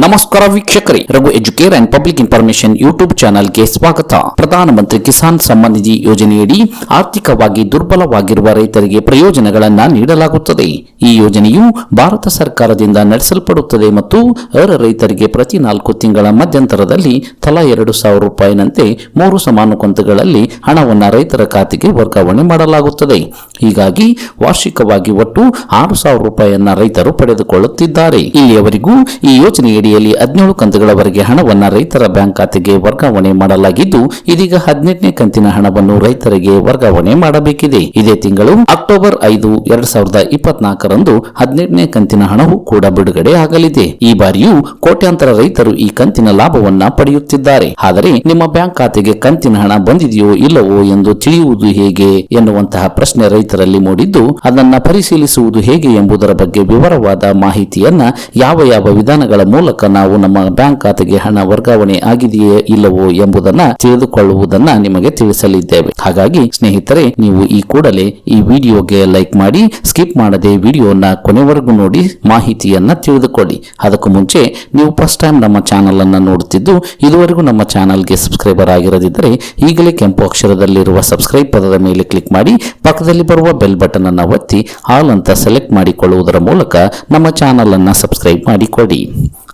ನಮಸ್ಕಾರ ವೀಕ್ಷಕರೇ, Raghu educare and public information YouTube ಚಾನೆಲ್ಗೆ ಸ್ವಾಗತ. ಪ್ರಧಾನಮಂತ್ರಿ ಕಿಸಾನ್ ಸಮ್ಮಾನ್ ನಿಧಿ ಯೋಜನೆಯಡಿ ಆರ್ಥಿಕವಾಗಿ ದುರ್ಬಲವಾಗಿರುವ ರೈತರಿಗೆ ಪ್ರಯೋಜನಗಳನ್ನು ನೀಡಲಾಗುತ್ತದೆ. ಈ ಯೋಜನೆಯು ಭಾರತ ಸರ್ಕಾರದಿಂದ ನಡೆಸಲ್ಪಡುತ್ತದೆ ಮತ್ತು ಅರ್ಹ ರೈತರಿಗೆ ಪ್ರತಿ ನಾಲ್ಕು ತಿಂಗಳ ಮಧ್ಯಂತರದಲ್ಲಿ ತಲಾ ಎರಡು ಸಾವಿರ ರೂಪಾಯಿನಂತೆ ಮೂರು ಸಮಾನ ಕಂತುಗಳಲ್ಲಿ ಹಣವನ್ನು ರೈತರ ಖಾತೆಗೆ ವರ್ಗಾವಣೆ ಮಾಡಲಾಗುತ್ತದೆ. ಹೀಗಾಗಿ ವಾರ್ಷಿಕವಾಗಿ ಒಟ್ಟು ಆರು ಸಾವಿರ ರೂಪಾಯಿಯನ್ನ ರೈತರು ಪಡೆದುಕೊಳ್ಳುತ್ತಿದ್ದಾರೆ. ಇಲ್ಲಿಯವರೆಗೂ ಈ ಯೋಜನೆಯಡಿಯಲ್ಲಿ ಹದಿನೇಳು ಕಂತುಗಳವರೆಗೆ ಹಣವನ್ನು ರೈತರ ಬ್ಯಾಂಕ್ ಖಾತೆಗೆ ವರ್ಗಾವಣೆ ಮಾಡಲಾಗಿದ್ದು, ಇದೀಗ ಹದಿನೆಂಟನೇ ಕಂತಿನ ಹಣವನ್ನು ರೈತರಿಗೆ ವರ್ಗಾವಣೆ ಮಾಡಬೇಕಿದೆ. ಇದೇ ತಿಂಗಳು ಅಕ್ಟೋಬರ್ ಐದು, ಎರಡ್ ಸಾವಿರದ ಇಪ್ಪತ್ನಾಲ್ಕರಂದು ಹದಿನೆಂಟನೇ ಕಂತಿನ ಹಣವು ಕೂಡ ಬಿಡುಗಡೆ ಆಗಲಿದೆ. ಈ ಬಾರಿಯೂ ಕೋಟ್ಯಾಂತರ ರೈತರು ಈ ಕಂತಿನ ಲಾಭವನ್ನ ಪಡೆಯುತ್ತಿದ್ದಾರೆ. ಆದರೆ, ನಿಮ್ಮ ಬ್ಯಾಂಕ್ ಖಾತೆಗೆ ಕಂತಿನ ಹಣ ಬಂದಿದೆಯೋ ಇಲ್ಲವೋ ಎಂದು ತಿಳಿಯುವುದು ಹೇಗೆ ಎನ್ನುವಂತಹ ಪ್ರಶ್ನೆ ರೈತರಲ್ಲಿ ಮೂಡಿದ್ದು, ಅದನ್ನ ಪರಿಶೀಲಿಸುವುದು ಹೇಗೆ ಎಂಬುದರ ಬಗ್ಗೆ ವಿವರವಾದ ಮಾಹಿತಿಯನ್ನ ಯಾವ ಯಾವ ವಿಧಾನಗಳ ಮೂಲಕ ನಾವು ನಮ್ಮ ಬ್ಯಾಂಕ್ ಖಾತೆಗೆ ಹಣ ವರ್ಗಾವಣೆ ಆಗಿದೆಯೇ ಇಲ್ಲವೋ ಎಂಬುದನ್ನ ತಿಳಿದುಕೊಳ್ಳುವುದನ್ನ ನಿಮಗೆ ತಿಳಿಸಲಿದ್ದೇವೆ. ಹಾಗಾಗಿ ಸ್ನೇಹಿತರೆ, ನೀವು ಈ ಕೂಡಲೇ ಈ ವಿಡಿಯೋಗೆ ಲೈಕ್ ಮಾಡಿ, ಸ್ಕಿಪ್ ಮಾಡದೆ ವಿಡಿಯೋನ ಕೊನೆವರೆಗೂ ನೋಡಿ, ಮಾಹಿತಿಯನ್ನ ತಿಳಿದುಕೊಳ್ಳಿ. ಅದಕ್ಕೂ ಮುಂಚೆ, ನೀವು ಫಸ್ಟ್ ಟೈಮ್ ನಮ್ಮ ಚಾನಲ್ ಅನ್ನು ನೋಡುತ್ತಿದ್ದು, ಇದುವರೆಗೂ ನಮ್ಮ ಚಾನಲ್ಗೆ ಸಬ್ಸ್ಕ್ರೈಬರ್ ಆಗಿರದಿದ್ದರೆ, ಈಗಲೇ ಕೆಂಪು ಅಕ್ಷರದಲ್ಲಿರುವ ಸಬ್ಸ್ಕ್ರೈಬ್ ಪದದ ಮೇಲೆ ಕ್ಲಿಕ್ ಮಾಡಿ, ಪಕ್ಕದಲ್ಲಿ ಬರುವ ಬೆಲ್ ಬಟನ್ ಅನ್ನು ಒತ್ತಿ ಆಲ್ ಅಂತ ಸೆಲೆಕ್ಟ್ ಮಾಡಿಕೊಳ್ಳುವುದರ ಮೂಲಕ ನಮ್ಮ ಚಾನಲ್ ಅನ್ನು ಸಬ್ಸ್ಕ್ರೈಬ್ ಮಾಡಿಕೊಡಿ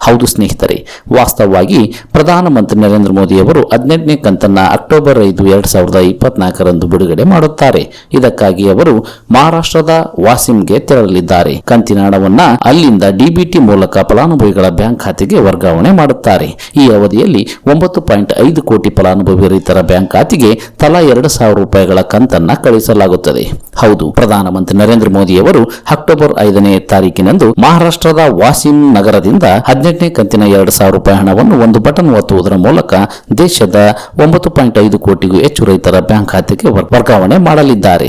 ಹೌದು ಸ್ನೇಹಿತರೆ, ವಾಸ್ತವವಾಗಿ ಪ್ರಧಾನಮಂತ್ರಿ ನರೇಂದ್ರ ಮೋದಿ ಅವರು ಹದಿನೆಂಟನೇ ಕಂತನ್ನ ಅಕ್ಟೋಬರ್ ಐದು, ಎರಡು ಸಾವಿರದ ಇಪ್ಪತ್ನಾಲ್ಕರಂದು ಬಿಡುಗಡೆ ಮಾಡುತ್ತಾರೆ. ಇದಕ್ಕಾಗಿ ಅವರು ಮಹಾರಾಷ್ಟ್ರದ ವಾಸಿಂಗೆ ತೆರಳಲಿದ್ದಾರೆ. ಕಂತಿನ ಹಣವನ್ನ ಅಲ್ಲಿಂದ ಡಿಬಿಟಿ ಮೂಲಕ ಫಲಾನುಭವಿಗಳ ಬ್ಯಾಂಕ್ ಖಾತೆಗೆ ವರ್ಗಾವಣೆ ಮಾಡುತ್ತಾರೆ. ಈ ಅವಧಿಯಲ್ಲಿ ಒಂಬತ್ತು ಪಾಯಿಂಟ್ ಐದು ಕೋಟಿ ಫಲಾನುಭವಿ ರೈತರ ಬ್ಯಾಂಕ್ ಖಾತೆಗೆ ತಲಾ ಎರಡು ಸಾವಿರ ರೂಪಾಯಿಗಳ ಕಂತನ್ನ ಕಳಿಸಲಾಗುತ್ತದೆ ಹೌದು, ಪ್ರಧಾನಮಂತ್ರಿ ನರೇಂದ್ರ ಮೋದಿ ಅವರು ಅಕ್ಟೋಬರ್ ಐದನೇ ತಾರೀಕಿನಂದು ಮಹಾರಾಷ್ಟ್ರದ ವಾಸಿಂ ನಗರದಿಂದ ಹದಿನೆಂಟನೇ ಕಂತಿನ ಎರಡು ಸಾವಿರ ರೂಪಾಯಿ ಹಣವನ್ನು ಒಂದು ಬಟನ್ ಒತ್ತುವುದರ ಮೂಲಕ ದೇಶದ ಒಂಬತ್ತು ಪಾಯಿಂಟ್ ಐದು ಕೋಟಿಗೂ ಹೆಚ್ಚು ರೈತರ ಬ್ಯಾಂಕ್ ಖಾತೆಗೆ ವರ್ಗಾವಣೆ ಮಾಡಲಿದ್ದಾರೆ.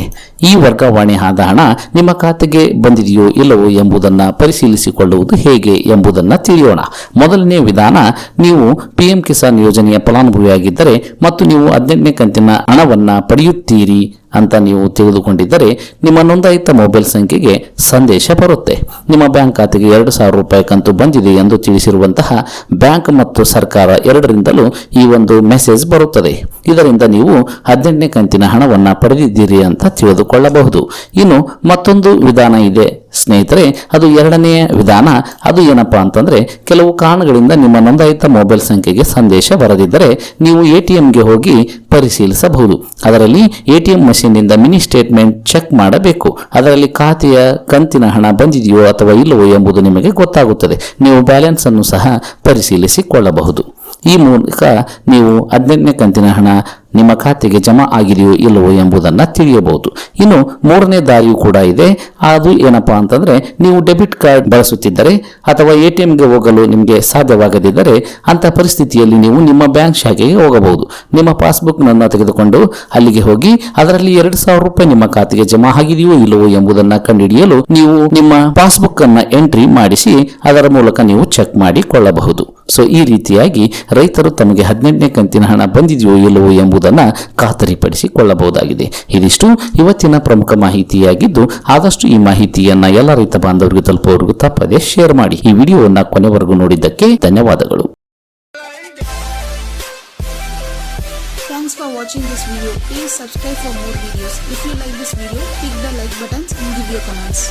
ಈ ವರ್ಗಾವಣೆ ಆದ ಹಣ ನಿಮ್ಮ ಖಾತೆಗೆ ಬಂದಿದೆಯೋ ಇಲ್ಲವೋ ಎಂಬುದನ್ನು ಪರಿಶೀಲಿಸಿಕೊಳ್ಳುವುದು ಹೇಗೆ ಎಂಬುದನ್ನು ತಿಳಿಯೋಣ. ಮೊದಲನೇ ವಿಧಾನ, ನೀವು ಪಿಎಂ ಕಿಸಾನ್ ಯೋಜನೆಯ ಫಲಾನುಭವಿಯಾಗಿದ್ದರೆ ಮತ್ತು ನೀವು ಹದಿನೆಂಟನೇ ಕಂತಿನ ಹಣವನ್ನು ಪಡೆಯುತ್ತೀರಿ ಅಂತ ನೀವು ತಿಳಿದುಕೊಂಡಿದ್ದರೆ ನಿಮ್ಮ ನೋಂದಾಯಿತ ಮೊಬೈಲ್ ಸಂಖ್ಯೆಗೆ ಸಂದೇಶ ಬರುತ್ತೆ. ನಿಮ್ಮ ಬ್ಯಾಂಕ್ ಖಾತೆಗೆ ಎರಡು ಸಾವಿರ ರೂಪಾಯಿ ಕಂತು ಬಂದಿದೆ ಎಂದು ತಿಳಿಸಿರುವಂತಹ ಬ್ಯಾಂಕ್ ಮತ್ತು ಸರ್ಕಾರ ಎರಡರಿಂದಲೂ ಈ ಒಂದು ಮೆಸೇಜ್ ಬರುತ್ತದೆ. ಇದರಿಂದ ನೀವು ಹದಿನೆಂಟನೇ ಕಂತಿನ ಹಣವನ್ನು ಪಡೆದಿದ್ದೀರಿ ಅಂತ ತಿಳಿದುಕೊಳ್ಳಬಹುದು. ಇನ್ನು ಮತ್ತೊಂದು ವಿಧಾನ ಇದೆ. ಸ್ನೇಹಿತರೆ, ಅದು ಎರಡನೆಯ ವಿಧಾನ. ಅದು ಏನಪ್ಪ ಅಂತಂದರೆ, ಕೆಲವು ಕಾರಣಗಳಿಂದ ನಿಮ್ಮ ನೋಂದಾಯಿತ ಮೊಬೈಲ್ ಸಂಖ್ಯೆಗೆ ಸಂದೇಶ ಬರದಿದ್ದರೆ ನೀವು ಎ ಎಟಿಎಂಗೆ ಹೋಗಿ ಪರಿಶೀಲಿಸಬಹುದು. ಅದರಲ್ಲಿ ಎ ಟಿ ಎಂ ಮಷೀನ್ನಿಂದ ಮಿನಿ ಸ್ಟೇಟ್ಮೆಂಟ್ ಚೆಕ್ ಮಾಡಬೇಕು. ಅದರಲ್ಲಿ ಖಾತೆಯ ಕಂತಿನ ಹಣ ಬಂದಿದೆಯೋ ಅಥವಾ ಇಲ್ಲವೋ ಎಂಬುದು ನಿಮಗೆ ಗೊತ್ತಾಗುತ್ತದೆ. ನೀವು ಬ್ಯಾಲೆನ್ಸ್ ಅನ್ನು ಸಹ ಪರಿಶೀಲಿಸಿಕೊಳ್ಳಬಹುದು. ಈ ಮೂಲಕ ನೀವು ಹದಿನೆಂಟನೇ ಕಂತಿನ ಹಣ ನಿಮ್ಮ ಖಾತೆಗೆ ಜಮಾ ಆಗಿದೆಯೋ ಇಲ್ಲವೋ ಎಂಬುದನ್ನು ತಿಳಿಯಬಹುದು. ಇನ್ನು ಮೂರನೇ ದಾರಿಯೂ ಕೂಡ ಇದೆ. ಅದು ಏನಪ್ಪಾ ಅಂತಂದರೆ, ನೀವು ಡೆಬಿಟ್ ಕಾರ್ಡ್ ಬಳಸುತ್ತಿದ್ದರೆ ಅಥವಾ ಎ ಟಿ ಹೋಗಲು ನಿಮಗೆ ಸಾಧ್ಯವಾಗದಿದ್ದರೆ ಅಂತ ಪರಿಸ್ಥಿತಿಯಲ್ಲಿ ನೀವು ನಿಮ್ಮ ಬ್ಯಾಂಕ್ ಶಾಖೆಗೆ ಹೋಗಬಹುದು. ನಿಮ್ಮ ಪಾಸ್ಬುಕ್ನನ್ನು ತೆಗೆದುಕೊಂಡು ಅಲ್ಲಿಗೆ ಹೋಗಿ ಅದರಲ್ಲಿ ಎರಡು ಸಾವಿರ ರೂಪಾಯಿ ನಿಮ್ಮ ಖಾತೆಗೆ ಜಮಾ ಆಗಿದೆಯೋ ಇಲ್ಲವೋ ಎಂಬುದನ್ನು ಕಂಡುಹಿಡಿಯಲು ನೀವು ನಿಮ್ಮ ಪಾಸ್ಬುಕ್ ಅನ್ನು ಎಂಟ್ರಿ ಮಾಡಿಸಿ ಅದರ ಮೂಲಕ ನೀವು ಚೆಕ್ ಮಾಡಿಕೊಳ್ಳಬಹುದು. ಸೊ ಈ ರೀತಿಯಾಗಿ ರೈತರು ತಮಗೆ ಹದಿನೆಂಟನೇ ಕಂತಿನ ಹಣ ಬಂದಿದೆಯೋ ಇಲ್ಲವೋ ಎಂಬುದನ್ನು ಖಾತರಿಪಡಿಸಿಕೊಳ್ಳಬಹುದಾಗಿದೆ ಇದಿಷ್ಟು ಇವತ್ತಿನ ಪ್ರಮುಖ ಮಾಹಿತಿಯಾಗಿದ್ದು ಆದಷ್ಟು ಈ ಮಾಹಿತಿಯನ್ನು ಎಲ್ಲ ರೈತ ಬಾಂಧವರಿಗೆ ತಲುಪುವವರೆಗೂ ತಪ್ಪದೆ ಶೇರ್ ಮಾಡಿ ಈ ವಿಡಿಯೋವನ್ನು ಕೊನೆವರೆಗೂ ನೋಡಿದ್ದಕ್ಕೆ ಧನ್ಯವಾದಗಳು Thanks for watching this video. Please subscribe for more videos. If you like this video, click the like buttons and give your comments.